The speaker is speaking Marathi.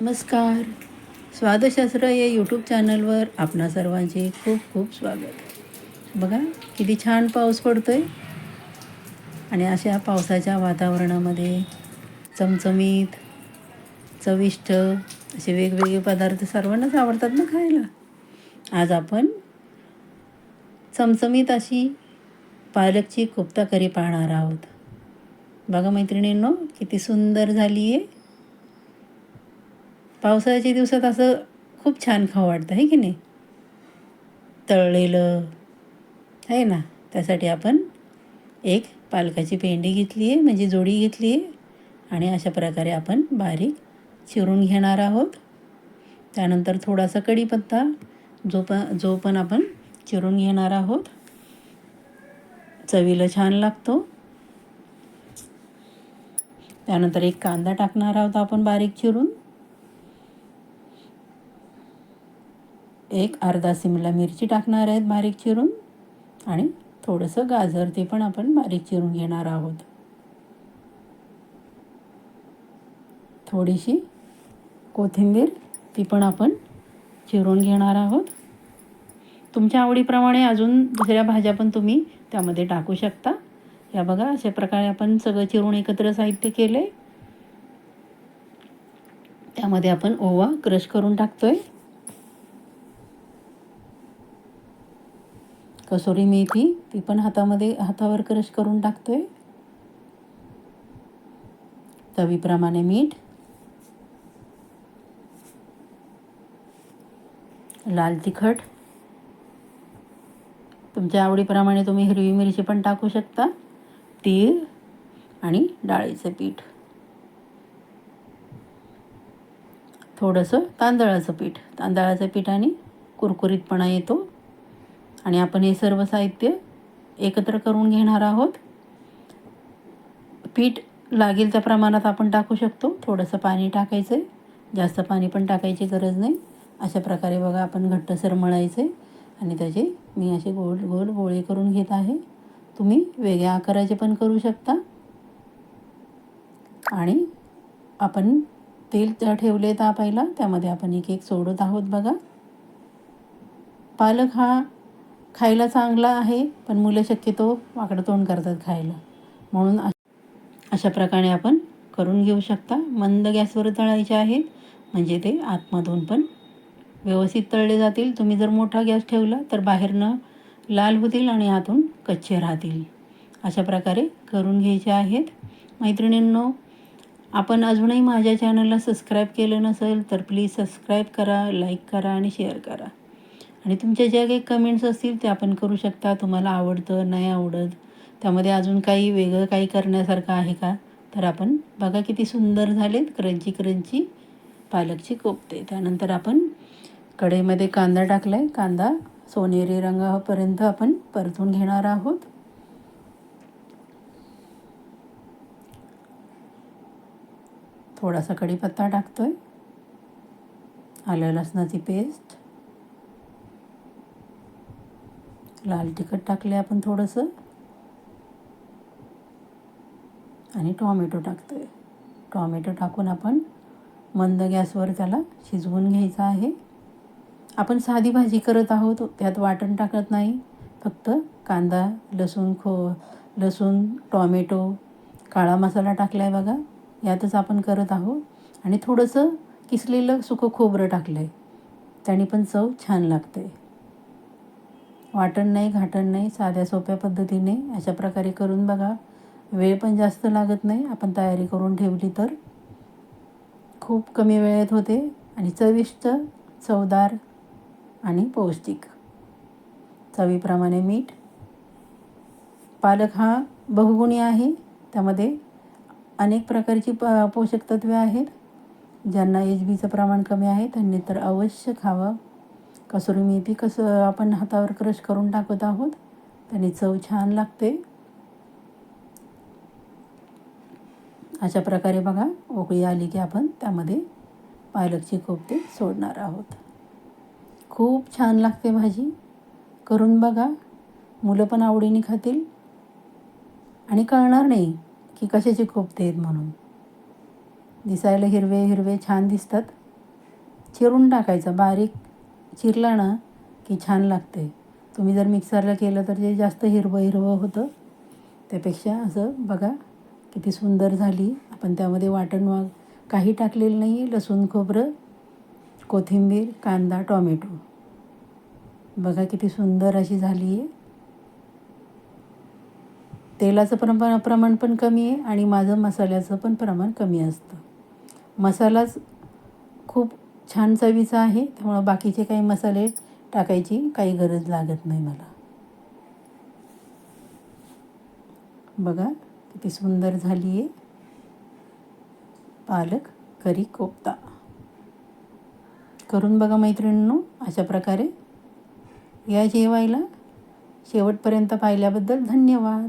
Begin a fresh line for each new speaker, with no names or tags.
नमस्कार. स्वादशास्त्र या यूट्यूब चॅनलवर आपणा सर्वांचे खूप खूप स्वागत. बघा किती छान पाऊस पडतो आहे आणि अशा पावसाच्या वातावरणामध्ये चमचमीत चविष्ट असे वेगवेगळे पदार्थ सर्वांनाच आवडतात ना खायला. आज आपण चमचमीत अशी पालकची कोफ्ता करी पाहणार आहोत. बघा मैत्रिणींनो किती सुंदर झाली आहे पावसाळ्याच्या दिवसात असं खूप छान खावं वाटतं आहे की नाही? तळलेलं आहे ना? त्यासाठी आपण एक पालकाची पेंडी घेतली आहे म्हणजे जोडी घेतली आहे आणि अशा प्रकारे आपण बारीक चिरून घेणार आहोत. त्यानंतर थोडासा कढीपत्ता जो पण जो पण आपण चिरून घेणार आहोत. चवीला छान लागतो. त्यानंतर एक कांदा टाकणार आहोत आपण बारीक चिरून. एक अर्धा सिमला मिरची टाकणार आहेत बारीक चिरून आणि थोडंसं गाजर ते पण आपण बारीक चिरून घेणार आहोत. थोडीशी कोथिंबीर ती पण आपण चिरून घेणार आहोत. तुमच्या आवडीप्रमाणे अजून दुसऱ्या भाज्या पण तुम्ही त्यामध्ये टाकू शकता. या बघा अशा प्रकारे आपण सगळं चिरून एकत्र साहित्य केलं आहे त्यामध्ये आपण ओवा क्रश करून टाकतोय. कसोरी मेथी ती पण हातामध्ये हातावर क्रश करून टाकतो आहे चवीप्रमाणे मीठ लाल तिखट. तुमच्या आवडीप्रमाणे तुम्ही हिरवी मिरची पण टाकू शकता तीळ आणि डाळीचं पीठ. थोडंसं तांदळाचं पीठ तांदळाचं पीठाने कुरकुरीतपणा येतो. आणि आपण हे सर्व साहित्य एकत्र करून घेणार आहोत. पीठ लागेल त्या प्रमाणात आपण टाकू शकतो. थोडंसं पाणी टाकायचं आहे. जास्त पाणी पण टाकायची गरज नाही. अशा प्रकारे बघा आपण घट्टसर मळायचं आहे. आणि त्याचे मी असे गोल गोल गोळे करून घेत आहे. तुम्ही वेगळ्या आकाराचे पण करू शकता. आणि आपण तेल ठेवले तापायला त्यामध्ये आपण एक एक सोडत आहोत बघा. पालक हा खायला चांगला आहे पण मुलं शक्यतो वाकडं तोंड करतात खायला. म्हणून अशा प्रकारे आपण करून घेऊ शकता. मंद गॅसवर तळायचे आहेत म्हणजे ते आतमधून पण व्यवस्थित तळले जातील. तुम्ही जर मोठा गॅस ठेवला तर बाहेरनं लाल होतील आणि आतून कच्चे राहतील. अशा प्रकारे करून घ्यायचे आहेत. मैत्रिणींनो आपण अजूनही माझ्या चॅनलला सबस्क्राईब केलं नसेल तर प्लीज सबस्क्राईब करा लाईक करा आणि शेअर करा. आणि तुमच्या ज्या काही कमेंट्स असतील ते आपण करू शकता. तुम्हाला आवडतं नाही आवडत त्यामध्ये अजून काही वेगळं काही करण्यासारखं आहे का? तर आपण बघा किती सुंदर झालेत क्रंची क्रंची पालकची कोपते त्यानंतर आपण कढईमध्ये कांदा टाकला आहे कांदा सोनेरी रंगापर्यंत आपण परतून घेणार आहोत. थोडासा कढीपत्ता टाकतोय. आलं लसणाची पेस्ट लाल तिखट टाकले आपण थोडंसं. आणि टॉमॅटो टाकतोय. टॉमॅटो टाकून आपण मंद गॅसवर त्याला शिजवून घ्यायचं आहे. आपण साधी भाजी करत आहोत त्यात वाटण टाकत नाही. फक्त कांदा लसूण खो लसूण टॉमॅटो काळा मसाला टाकला आहे बघा. यातच आपण करत आहोत. आणि थोडंसं किसलेलं सुकं खोबरं टाकलं आहे त्याने पण चव छान लागते. वाटण नाही घाटण नाही साध्या सोप्या पद्धतीने अशा प्रकारे करून बघा. वेळ पण जास्त लागत नाही आपण तयारी करून ठेवली तर. खूप कमी वेळेत होते आणि चविष्ट चवदार आणि पौष्टिक. चवीप्रमाणे मीठ. पालक हा बहुगुणी आहे त्यामध्ये अनेक प्रकारची प पोषक तत्वे आहेत. ज्यांना एच बीचं प्रमाण कमी आहे त्यांनी तर अवश्य खावं. कसुरी मेथी कसं आपण हातावर क्रश करून टाकत आहोत त्याने चव छान लागते. अशा प्रकारे बघा उकळी आली की आपण त्यामध्ये पालकची कोफते सोडणार आहोत. खूप छान लागते भाजी. करून बघा मुलं पण आवडीने खातील. आणि कळणार नाही की कशाचे कोफते आहेत म्हणून. दिसायला हिरवे हिरवे छान दिसतात. चिरून टाकायचं बारीक चिरला ना की छान लागते. तुम्ही जर मिक्सरला केलं तर ते जास्त हिरवं हिरवं होतं त्यापेक्षा असं बघा किती सुंदर झाली. आपण त्यामध्ये वाटण वा काही टाकलेलं नाही आहे लसूण खोबरं कोथिंबीर कांदा टॉमॅटो. बघा किती सुंदर अशी झाली आहे. तेलाचं प्रमाण प्रमाण पण कमी आहे आणि माझं मसाल्याचं पण प्रमाण कमी असतं. मसालाच खूप छान चवीचा आहे त्यामुळं बाकीचे काही मसाले टाकायची काही गरज लागत नाही मला. बघा किती सुंदर झाली आहे. पालक करी कोफ्ता. करून बघा मैत्रिणींनो अशा प्रकारे. या जेवायला शेवटपर्यंत पाहिल्याबद्दल धन्यवाद.